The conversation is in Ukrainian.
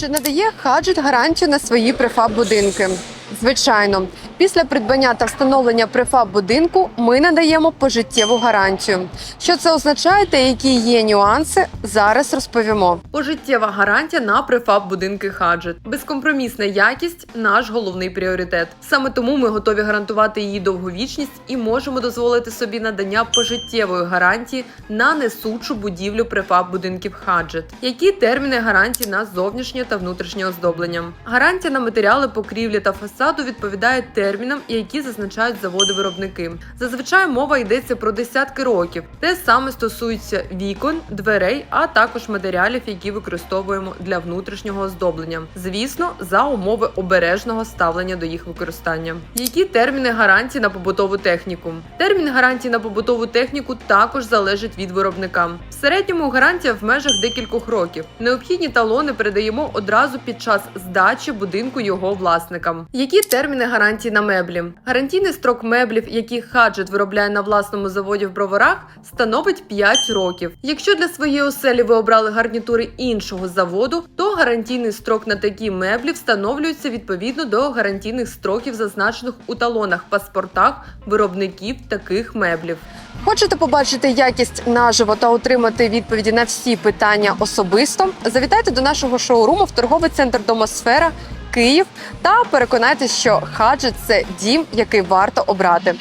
Чи надає хаджет гарантію на свої префаб будинки? Звичайно, після придбання та встановлення префаб будинку ми надаємо пожиттєву гарантію. Що це означає та які є нюанси? Зараз розповімо. Пожиттєва гарантія на префаб будинки хаджет. Безкомпромісна якість наш головний пріоритет. Саме тому ми готові гарантувати її довговічність і можемо дозволити собі надання пожиттєвої гарантії на несучу будівлю префаб будинків хаджет. Які терміни гарантії на зовнішнє та внутрішнє оздоблення? Гарантія на матеріали покрівлі та фасаду відповідає термінам, які зазначають заводи-виробники. Зазвичай мова йдеться про десятки років. Те саме стосується вікон, дверей, а також матеріалів, які використовуємо для внутрішнього оздоблення. Звісно, за умови обережного ставлення до їх використання. Які терміни гарантії на побутову техніку? Термін гарантії на побутову техніку також залежить від виробника. В середньому гарантія в межах декількох років. Необхідні талони передаємо одразу під час здачі будинку його власникам. Які терміни гарантії на меблі? Гарантійний строк меблів, які хаджет виробляє на власному заводі в броварах, становить 5 років. Якщо для своєї оселі ви обрали гарнітури іншого заводу, то гарантійний строк на такі меблі встановлюється відповідно до гарантійних строків, зазначених у талонах паспортах виробників таких меблів. Хочете побачити якість наживо та отримати відповіді на всі питання особисто? Завітайте до нашого шоуруму в торговий центр Домосфера Київ та переконайтеся, що хаджет це дім, який варто обрати.